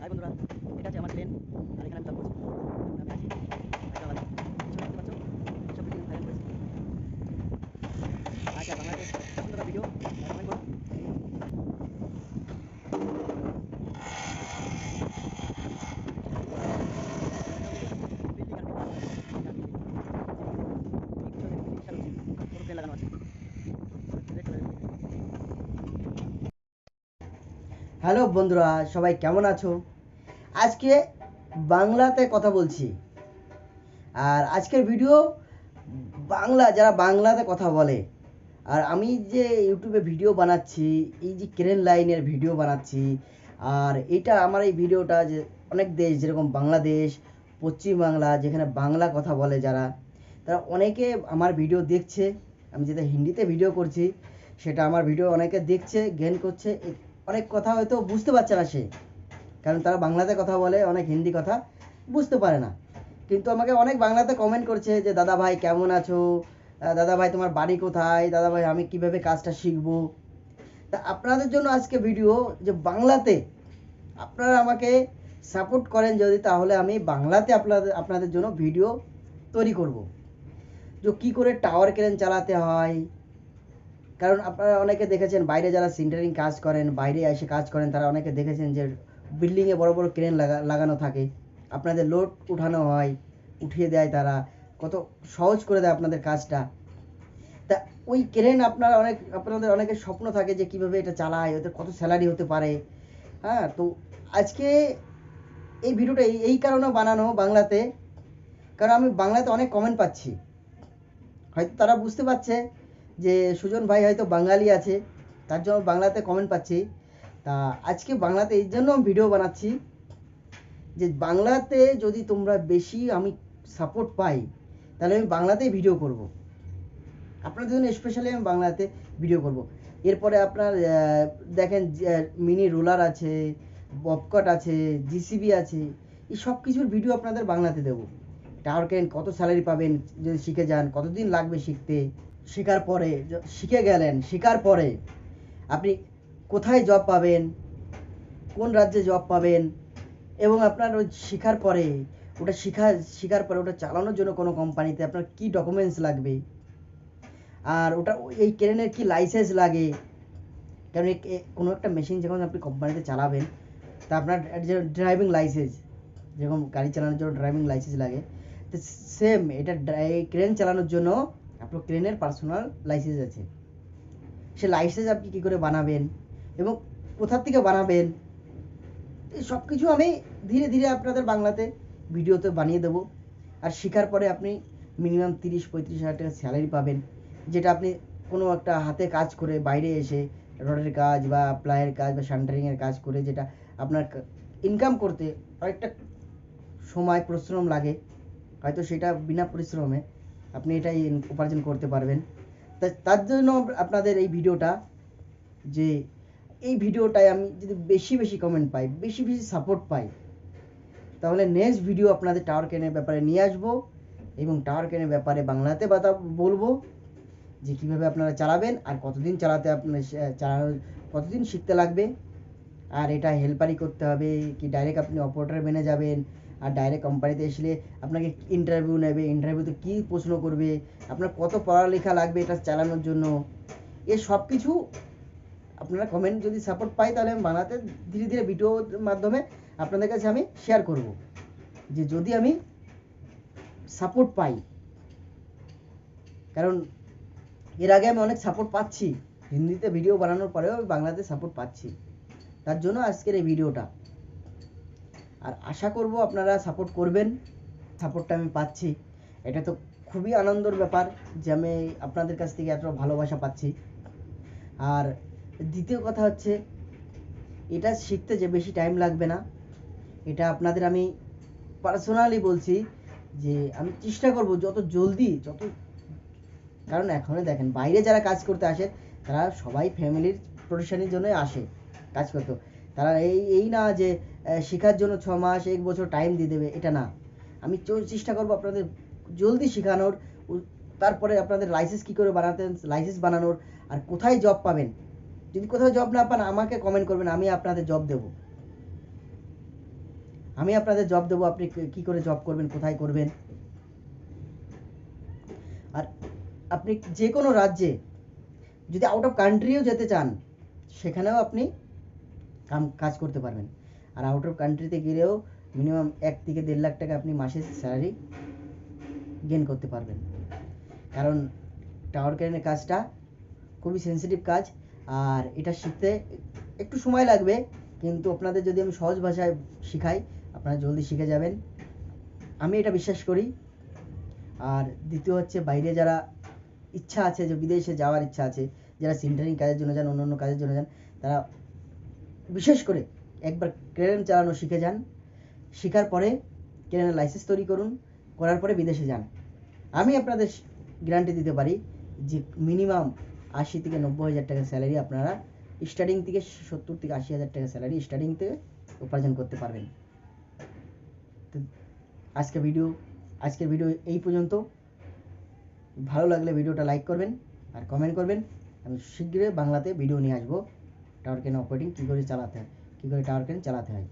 High বন্ধুরা এটা হচ্ছে আমার প্লেন আর এখানে আমি জব করছি এখন আমি আছি হায়দ্রাবাদে পিছনে দেখতে পাচ্ছ সব ভিডিও ভাইরাল করেছি আচ্ছা বাংলাদেশ সুন্দর ভিডিও কমেন্ট করো লাগানো আছে হ্যালো বন্ধুরা, সবাই কেমন আছো? আজকে বাংলাতে কথা বলছি। আর আজকের ভিডিও বাংলা, যারা বাংলাতে কথা বলে, আর আমি যে ইউটিউবে ভিডিও বানাচ্ছি, এই যে ক্রেন লাইনের ভিডিও বানাচ্ছি, আর এটা আমার এই ভিডিওটা যে অনেক দেশ, যেরকম বাংলাদেশ পশ্চিমবাংলা যেখানে বাংলা কথা বলে যারা, তারা অনেকে আমার ভিডিও দেখছে। আমি যেটা হিন্দিতে ভিডিও করছি, সেটা আমার ভিডিও অনেকে দেখছে জ্ঞান করছে অনেক কথা হয়তো বুঝতে পারছে না সে। কারণ তারা বাংলাতে কথা বলে, অনেক হিন্দি কথা বুঝতে পারে না। কিন্তু আমাকে অনেক বাংলাতে কমেন্ট করছে যে, দাদা ভাই, কেমন আছো? দাদা ভাই, তোমার বাড়ি কোথায়? দাদা ভাই, আমি কীভাবে কাজটা শিখব? তা আপনাদের জন্য আজকে ভিডিও যে বাংলাতে আপনারা আমাকে সাপোর্ট করেন যদি, তাহলে আমি বাংলাতে আপনাদের আপনাদের জন্য ভিডিও তৈরি করব। যে কী করে টাওয়ার ক্রেন চালাতে হয় কারণ আপনারা অনেকে দেখেছেন বাইরে যারা সিন্টারিং কাজ করেন, বাইরে এসে কাজ করেন, তারা অনেকে দেখেছেন যে বিল্ডিংয়ে বড় বড় ক্রেন লাগা, লাগানো থাকে। আপনাদের লোড উঠানো হয়, উঠিয়ে দেয় তারা। কত সহজ করে দেয় আপনাদের কাজটা। তা ওই ক্রেন আপনার অনেক, আপনাদের অনেকের স্বপ্ন থাকে যে কীভাবে এটা চালায়, ওদের কত স্যালারি হতে পারে। হ্যাঁ তো আজকে এই ভিডিওটা এই- কারণে বানানো বাংলাতে। কারণ আমি বাংলাতে অনেক কমেন্ট পাচ্ছি। হয়তো তারা বুঝতে পারছে। যে সুজন ভাই হয়তো বাঙালি আছে, তার জন্য বাংলাতে কমেন্ট পাচ্ছি। তা আজকে বাংলাতে এই জন্য ভিডিও বানাচ্ছি যে বাংলাতে যদি তোমরা বেশি আমি সাপোর্ট পাই, তাহলে আমি বাংলাতেই ভিডিও করব। আপনাদের জন্য স্পেশালি আমি বাংলাতে ভিডিও করব। এরপরে আপনার দেখেন মিনি রোলার আছে, বপকট আছে জিসিবি আছে, এই সব কিছুর ভিডিও আপনাদের বাংলাতে দেবো। টাওয়ার ক্রেন কত স্যালারি পাবেন, যদি শিখে যান, কতদিন লাগবে শিখতে? শেখার পরে শিখে গেলেন শেখার পরে আপনি কোথায় জব পাবেন, কোন রাজ্যে জব পাবেন এবং আপনার ওই শেখার পরে, ওটা শেখা, শেখার পরে, ওটা চালানোর জন্য কোনো কোম্পানিতে আপনার কি ডকুমেন্টস লাগবে? আর ওটা এই ক্রেনের কি লাইসেন্স লাগে? কারণ কোনো একটা মেশিন যখন আপনি কোম্পানিতে চালাবেন, তা আপনার ড্রাইভিং লাইসেন্স যেরকম গাড়ি চালানোর জন্য ড্রাইভিং লাইসেন্স লাগে, তো সেম এটা ক্রেন চালানোর জন্য আপনার ক্রেনের পার্সোনাল লাইসেন্স আছে। সে লাইসেন্স আপনি কী করে বানাবেন এবং কোথার থেকে বানাবেন? এই সব কিছু আমি ধীরে ধীরে আপনাদের বাংলাতে ভিডিওতে বানিয়ে দেবো। আর শেখার পরে আপনি মিনিমাম তিরিশ, পঁয়ত্রিশ হাজার টাকা স্যালারি পাবেন, যেটা আপনি কোনো একটা হাতে কাজ করে বাইরে এসে রডের কাজ বা প্লাইয়ের কাজ বা শান্টারিংয়ের কাজ করে যেটা আপনার ইনকাম করতে অনেকটা সময়, পরিশ্রম লাগে। হয়তো সেটা বিনা পরিশ্রমে আপনি এটাই উপার্জন করতে পারবেন। তার জন্য আপনাদের এই ভিডিওটা যে, এই ভিডিওটায় আমি যদি বেশি বেশি কমেন্ট পাই, বেশি বেশি সাপোর্ট পাই, তাহলে নেক্সট ভিডিও আপনাদের টাওয়ার কেনের ব্যাপারে নিয়ে আসব এবং টাওয়ার কেনের ব্যাপারে বাংলাতে বাতা, বলব যে কীভাবে আপনারা চালাবেন আর কতদিন চালাতে আপনার চালানো কতদিন শিখতে লাগবে। আর এটা হেল্পারই করতে হবে, কি ডাইরেক্ট আপনি অপারেটর বেনে যাবেন আর ডাইরেক্ট কোম্পানিতে আসলে আপনাকে ইন্টারভিউ নেবে ইন্টারভিউতে কী প্রশ্ন করবে, আপনার কত পড়ালেখা লাগবে এটা চালানোর জন্য। এ সব কিছু আপনারা কমেন্ট যদি সাপোর্ট পাই তাহলে আমি বাংলাতে ধীরে ধীরে ভিডিওর মাধ্যমে আপনাদের কাছে আমি শেয়ার করব। যে যদি আমি সাপোর্ট পাই, কারণ এর আগে আমি অনেক সাপোর্ট পাচ্ছি। হিন্দিতে ভিডিও বানানোর পরেও আমি বাংলাতে সাপোর্ট পাচ্ছি। তার জন্য আজকের এই ভিডিওটা আর আশা করব আপনারা সাপোর্ট করবেন। সাপোর্টটা আমি পাচ্ছি। এটা তো খুবই আনন্দের ব্যাপার যে আমি আপনাদের কাছ থেকে এত ভালোবাসা পাচ্ছি। আর দ্বিতীয় কথা হচ্ছে, এটা শিখতে যে বেশি টাইম লাগবে না, এটা আপনাদের আমি পার্সোনালি বলছি যে আমি চেষ্টা করব যত জলদি, যত কারণ এখনই দেখেন, বাইরে যারা কাজ করতে আসে, তারা সবাই ফ্যামিলির প্রোটেকশনের জন্যই আসে কাজ করতে। তারা এই এই না যে শেখার জন্য ছ মাস, এক বছর টাইম দিয়ে দেবে, এটা না। আমি চেষ্টা করব আপনাদের জলদি শেখানোর তারপরে আপনাদের লাইসেন্স কী করে বানাতে লাইসেন্স বানানোর, আর কোথায় জব পাবেন। যদি কোথাও জব না পান, আমাকে কমেন্ট করবেন, আমি আপনাদের জব দেবো। আমি আপনাদের জব দেবো, আপনি কি- করে জব করবেন, কোথায় করবেন। আর আপনি যে কোনো রাজ্যে, যদি আউট অফ কান্ট্রিও যেতে চান, সেখানেও আপনি কাজ করতে পারবেন। আর আউট অফ কান্ট্রিতে গেলেও মিনিমাম এক থেকে দেড় লাখ টাকা আপনি মাসে স্যালারি গেন করতে পারবেন। কারণ টাওয়ার ক্রেনের কাজটা খুবই সেন্সিটিভ কাজ, আর এটা শিখতে একটু সময় লাগবে, কিন্তু আপনাদের যদি আমি সহজ ভাষায় শিখাই, আপনারা জলদি শিখে যাবেন। আমি এটা বিশ্বাস করি। আর দ্বিতীয় হচ্ছে বাইরে যারা ইচ্ছা আছে যে বিদেশে যাওয়ার ইচ্ছা আছে, যারা সিন্টারিং কাজের জন্য যান অন্য অন্য কাজের জন্য যান, তারা বিশেষ করে একবার ক্রেন চালানো শিখে যান। শেখার পরে ক্রেনের লাইসেন্স তৈরি করুন, করার পরে বিদেশে যান। আমি আপনাদের গ্যারান্টি দিতে পারি যে মিনিমাম আশি থেকে নব্বই হাজার টাকা স্যালারি আপনারা স্টার্টিং থেকে সত্তর থেকে আশি হাজার টাকা স্যালারি স্টার্টিং থেকে উপার্জন করতে পারবেন। তো আজকে ভিডিও, আজকের ভিডিও এই পর্যন্ত। ভালো লাগলে ভিডিওটা লাইক করবেন আর কমেন্ট করবেন। আমি শীঘ্রই বাংলাতে ভিডিও নিয়ে আসব। টাওয়ার ক্রেন অপারেটিং কী করে চালাতে হয় কী করে টাওয়ার ক্রেন চালাতে হয়